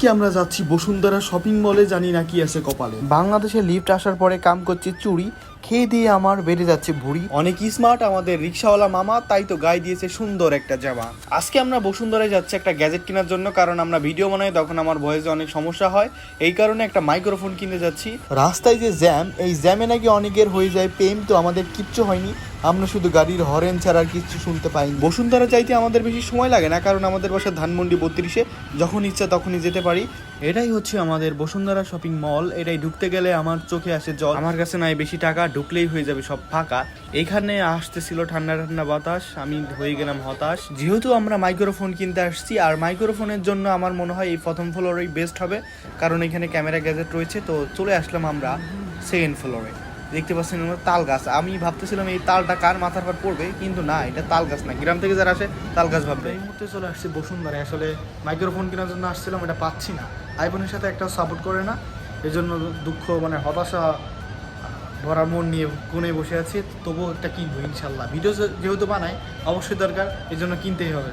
আজকে আমরা যাচ্ছি বসুন্ধরা শপিং মলে জানি না কি আছে কপালে। বাংলাদেশে লিফট আসার পরে কাম করছে চুরি খেয়ে দিয়ে আমার বেড়ে যাচ্ছে ভুড়ি। অনেক স্মার্ট আমাদের রিক্সাওয়ালা মামা তাই তো গায়ে দিয়েছে সুন্দর একটা জামা। আজকে আমরা বসুন্ধরায় যাচ্ছি একটা গ্যাজেট কেনার জন্য কারণ আমরা ভিডিও বানাই তখন আমার ভয়েসে অনেক সমস্যা হয়। এই কারণে একটা মাইক্রোফোন কিনে যাচ্ছি। রাস্তায় যে জ্যাম এই জ্যামে নাকি অনেকের হয়ে যায় প্রেম তো আমাদের কিচ্ছু হয়নি। আমরা শুধু গাড়ির হরেন ছাড়া আর কিচ্ছু শুনতে পাইনি। বসুন্ধরা যাইতে আমাদের বেশি সময় লাগে না, কারণ আমাদের বাসা ধানমন্ডি বত্রিশে। যখন ইচ্ছা তখনই যেতে পারি। এটাই হচ্ছে আমাদের বসুন্ধরা শপিং মল। এটাই ঢুকতে গেলে আমার চোখে আসে জল। আমার কাছে নাই বেশি টাকা, ঢুকলেই হয়ে যাবে সব ফাঁকা। এইখানে আসতেছিল ঠান্ডা ঠান্ডা বাতাস, আমি হয়ে গেলাম হতাশ। যেহেতু আমরা মাইক্রোফোন কিনতে আসছি, আর মাইক্রোফোনের জন্য আমার মনে হয় এই প্রথম ফ্লোরেই বেস্ট হবে, কারণ এখানে ক্যামেরা গ্যাজেট রয়েছে, তো চলে আসলাম আমরা সেকেন্ড ফ্লোরে। দেখতে পাচ্ছেন আমরা তাল গাছ। আমি ভাবতেছিলাম এই তালটা কার মাথার পর পড়বে কিন্তু না এটা তাল গাছ না। গ্রাম থেকে যারা আসে তাল গাছ ভাববে। এই মুহূর্তে চলে আসছি বসুন্ধরায়। আসলে মাইক্রোফোন কেনার জন্য আসছিলাম এটা পাচ্ছি না। আইফোনের সাথে একটা সাপোর্ট করে না। এই জন্য দুঃখ মানে হতাশা ভরা মন নিয়ে কোণে বসে আছি। তবুও একটা কিনবো ইনশাল্লাহ। ভিডিও যেহেতু বানাই অবশ্যই দরকার এই জন্য কিনতেই হবে।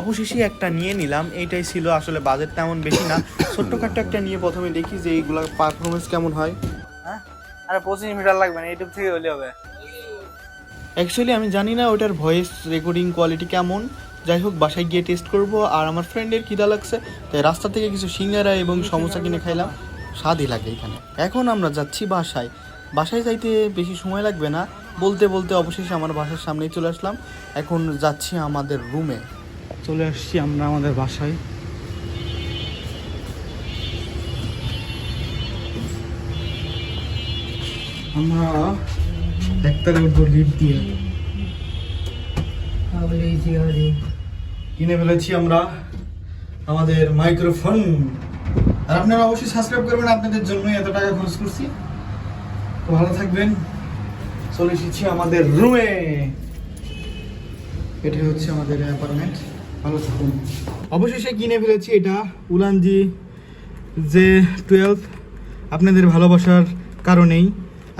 অবশেষে একটা নিয়ে নিলাম। এইটাই ছিল আসলে বাজেট তেমন বেশি না। ছোট্টখাট্টো একটা নিয়ে প্রথমে দেখি যে এইগুলো পারফরমেন্স কেমন হ্যাঁ। আরে পঁচিশ মিটার লাগবে না ইউটিউব থেকে হলে হবে। অ্যাকচুয়ালি আমি জানি না ওটার ভয়েস রেকর্ডিং কোয়ালিটি কেমন। যাই হোক, বাসায় গিয়ে টেস্ট করব, আর আমার ফ্রেন্ডের খিদা লাগছে, তাই রাস্তা থেকে কিছু সিঙ্গারা এবং সমোসা কিনে খাইলাম। স্বাদই লাগে এখানে। এখন আমরা যাচ্ছি বাসায়। বাসায় যাইতে বেশি সময় লাগবে না। বলতে বলতে অবশেষে আমার বাসার সামনেই চলে আসলাম। এখন যাচ্ছি আমাদের রুমে চলে আসছি আমরা আমাদের বাসায়। আমরা একতলা উঠবো লিফট দিয়ে কিনে ফেলেছি আমরা আমাদের মাইক্রোফোন। আর আপনারা অবশ্যই সাবস্ক্রাইব করবেন আপনাদের জন্যই এত টাকা খরচ করছি। তো ভালো থাকবেন। চলে এসেছি আমাদের রুমে এটা হচ্ছে আমাদের অ্যাপার্টমেন্ট ভালো থাকুন। অবশেষে কিনে ফেলেছি এটা উলানজি যে টুয়েলভ আপনাদের ভালোবাসার কারণেই।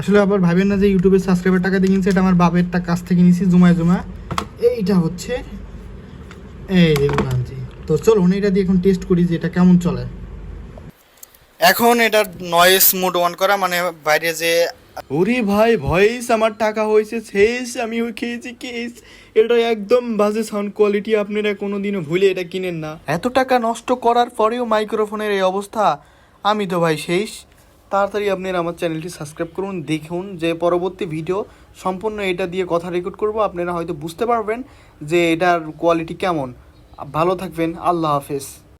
আসলে আবার ভাবেন না যে ইউটিউবে সাবস্ক্রাইবার টাকা দিয়ে কিনছে এটা আমার বাপের কাছ থেকে নিয়েছি জুমায় জমা এইটা হচ্ছে এই যে উলানজি তো চলুন এটা দিয়ে এখন টেস্ট করি যে এটা কেমন চলে। এখন এটা নয়েস মোড অন করা মানে বাইরে যে ওরে ভাই ভয়েস আমার টাকা হয়েছে শেষ আমি ওই খেয়েছি কেস এটা একদম বাজে সাউন্ড কোয়ালিটি আপনারা কোনোদিনও ভুলে এটা কিনেন না। এত টাকা নষ্ট করার পরেও মাইক্রোফোনের এই অবস্থা আমি তো ভাই শেষ। তাড়াতাড়ি আপনারা আমার চ্যানেলটি সাবস্ক্রাইব করুন, দেখুন যে পরবর্তী ভিডিও সম্পূর্ণ এটা দিয়ে কথা রেকর্ড করব। আপনারা হয়তো বুঝতে পারবেন যে এটার কোয়ালিটি কেমন। ভালো থাকবেন, আল্লাহ হাফেজ।